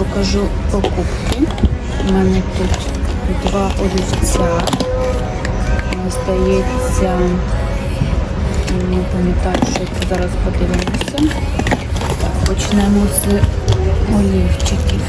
Покажу покупки. У мене тут два олівця. Здається пам'ятаю, що це зараз подивимося. Так, почнемо з олівчиків.